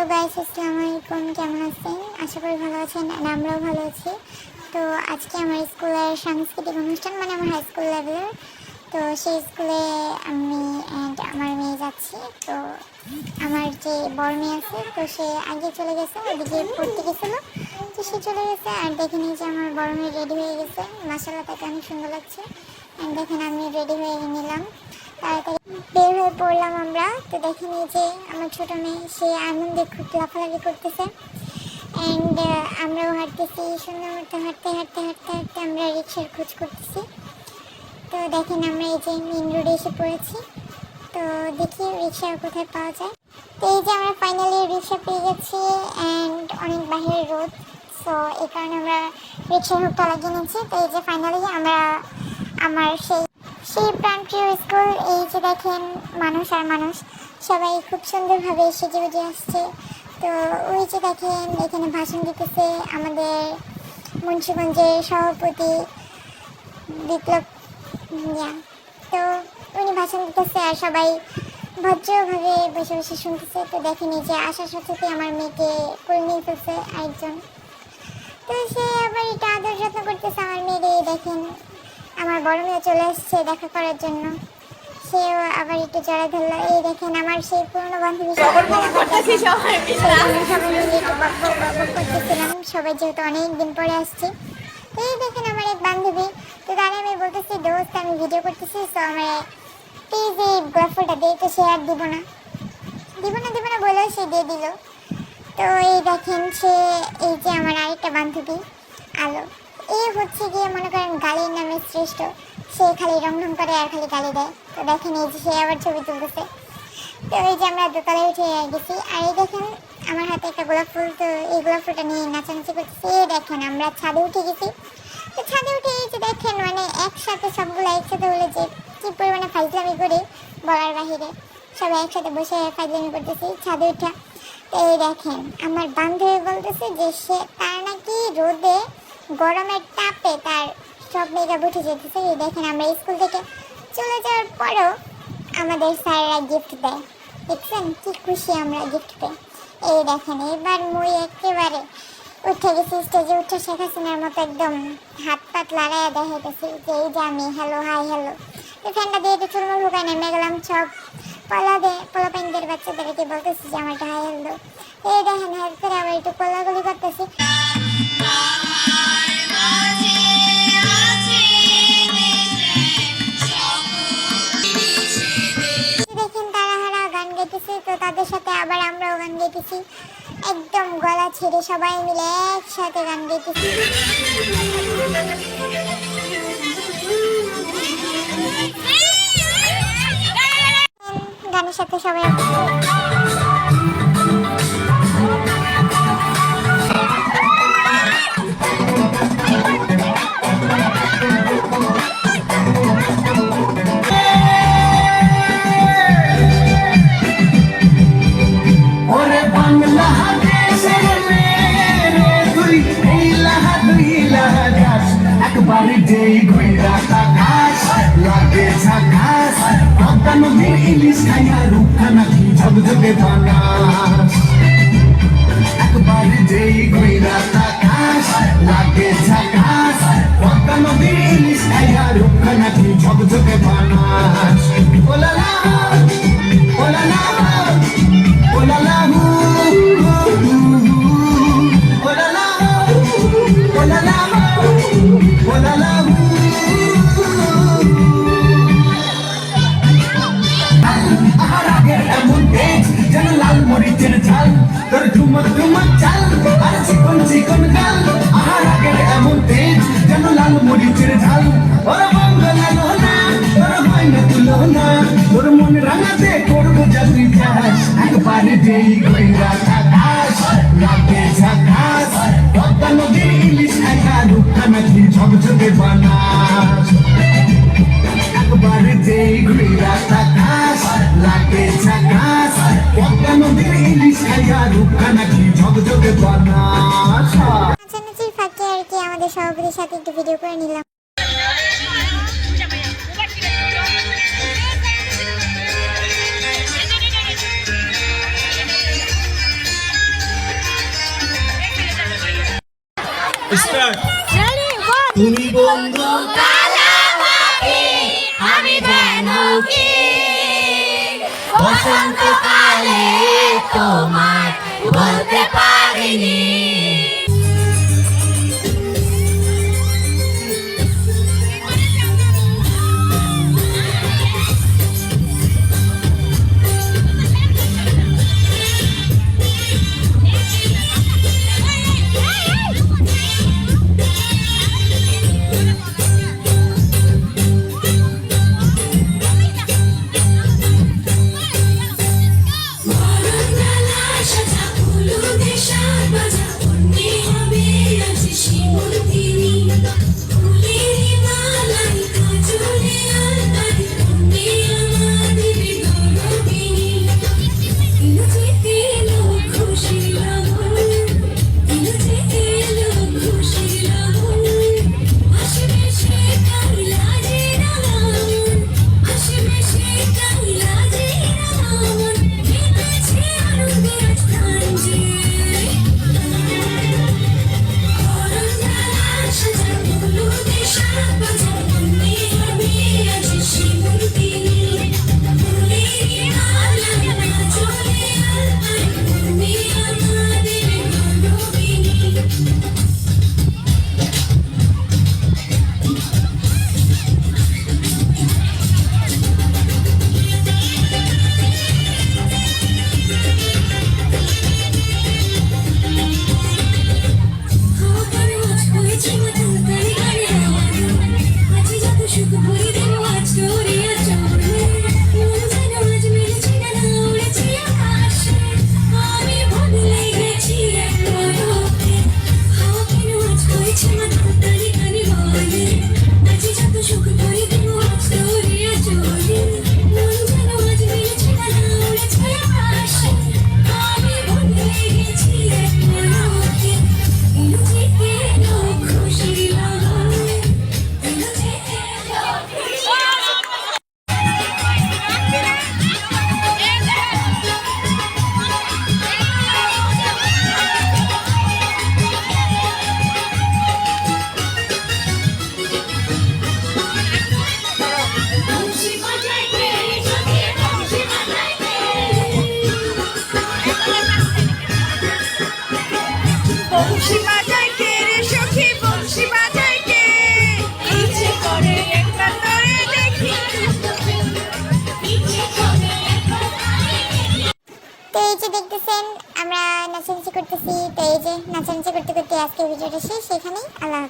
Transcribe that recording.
Hello guys আসসালামু আলাইকুম কেমন আছেন? আশা করি ভালো আছেন আর আমরাও ভালো আছি। তো আজকে আমার স্কুলের সাংস্কৃতিক অনুষ্ঠান মানে আমার হাই স্কুল লেভেলের তো সেই স্কুলে আমি অ্যান্ড আমার মেয়ে যাচ্ছি। তো আমার যে বড় মেয়ে আছে, তো সে আগে চলে গেছে, ওদিকে পড়তে গেছিল। তো সে চলে গেছে আর দেখে নিয়ে যে আমার বড় মেয়ে রেডি হয়ে গেছে। মাসাল্লাহ তাকে অনেক সুন্দর লাগছে। অ্যান্ড দেখেন, আমি রেডি হয়ে নিলাম। বের হয়ে পড়লাম আমরা। তো দেখে যে আমার ছোট মেয়ে, সে আনন্দে খুব লাফালাফি করতেছে। অ্যান্ড আমরাও হাঁটতেছি সুন্দর মতো হাঁটতে হাঁটতে হাঁটতে হাঁটতে আমরা রিক্সার খোঁজ করতেছি। তো দেখেন আমরা এই যে মেন রোডে এসে পড়েছি। তো দেখি রিক্সা কোথায় পাওয়া যায়। তো এই যে আমরা ফাইনালি রিক্সা পেয়ে গেছি অ্যান্ড অনেক বাহিরের রোদ সো এই কারণে আমরা রিক্সার হুকটা লাগিয়ে নিচ্ছি তো এই যে ফাইনালি আমরা, আমার সেই সেই প্রাণপ্রিয় স্কুল, এই যে দেখেন মানুষ আর মানুষ, সবাই খুব সুন্দরভাবে সেজে গুজে আসছে। তো ওই যে দেখেন, এখানে ভাষণ দিতেছে আমাদের মুন্সিগঞ্জের সভাপতি বিপ্লব তো উনি ভাষণ দিতেছে আর সবাই ভদ্রভাবে বসে বসে শুনতেছে। তো দেখেনি যে আসার সাথে আমার মেয়েকে কোলে নিয়ে ফেলছে আরেকজন। তো সে আবার এটা আদর যত্ন করতেছে আমার মেয়েরে দেখেন। আমার বড় মেয়ে চলে আসছে দেখা করার জন্য। সেও আবার একটু জড়া ধরলো। এই দেখেন আমার সেই পুরনো বান্ধবী করতেছিলাম। সবাই যেহেতু অনেক দিন পরে আসছি। এই দেখেন আমার এক বান্ধবী। তো তাহলে আমি বলতেছি দোস্ত আমি ভিডিও করতেছি তো আমার প্লিজ এই গোলাপ ফুলটা দিয়ে তো সে আর দিব না। দিব না দিব না বলেও সে দিয়ে দিল। তো এই দেখেন সে এই যে আমার আরেকটা বান্ধবী আলো। এই হচ্ছে গিয়ে মনে করেন গালির নামে শ্রেষ্ঠ সে খালি রং রং করে আর খালি গালি দেয়। তো দেখেন এই যে সে আবার ছবি তুলতেছে। তো এই যে আমরা দোতলায় উঠে গেছি। আর এই দেখেন, আমার হাতে একটা গোলাপ ফুল, তো এই গোলাপ ফুলটা নিয়ে নাচানাচি করতেছি। এই দেখেন, আমরা ছাদে উঠে গেছি। তো ছাদে উঠে এই যে দেখেন মানে একসাথে সবগুলো একসাথে হলে যে কি পরিমাণে ফাইজলামি করি বলার বাহিরে। সবাই একসাথে বসে ফাইজলামি করতেছি ছাদে উঠা। তো এই দেখেন, আমার বান্ধবী বলতেছে যে সে তার নাকি রোদে গরমের তাপে তার সব মেকআপ উঠে যেতেছে। এই দেখেন আমরা স্কুল থেকে চলে যাওয়ার পরেও আমাদের স্যাররা গিফট দেয়। দেখছেন? কি খুশি আমরা গিফট পেয়ে। এই দেখেন, এবার মুই একেবারে উঠে গেছি স্টেজে উঠে শেখ হাসিনার মতো একদম হাত পাত লাগাইয়া দেখাইতেছি যে, এই যে আমি হ্যালো হাই হ্যালো তো ফ্যানটা দিয়ে তো চুলমুল ঢুকায় নেমে গেলাম সব পলা দে, পোলা প্যান্টের বাচ্চাদেরকে বলতেছি যে, আমার হাই হ্যালো এই দেখেন, হাত করে আবার একটু কোলাগুলি করতেছি। ছেড়ে সবাই মিলে একসাথে গান গাইতেছি গানের সাথে সবাই একবারে যেই ঘুইরা ঘাস লাগে ঝাকাস পদ্মা নদীর ইলিশ খাইয়া রূপা নাকি ঝকঝকে বানাস একবারে যেই চিকন গাল আহার আগের এমন তেজ, যেন লাল ঝাল ওর তোর হয় না না তোর মন রাঙাতে পদ্মা নদীর ইলিশ একা নাকি ঝকঝকে বানাস। একবারে নাকি ঝকঝকে বানাস। বাবুদের সাথে একটু ভিডিও করে নিলাম। তুমি বন্ধু আমি বসন্তকালে তোমার বলতে পারিনি। দেখতেছেন আমরা নাচানাচি করতেছি, তো এই যে নাচানাচি করতে করতে আজকে ভিডিওটা শেষ সেখানেই আল্লাহ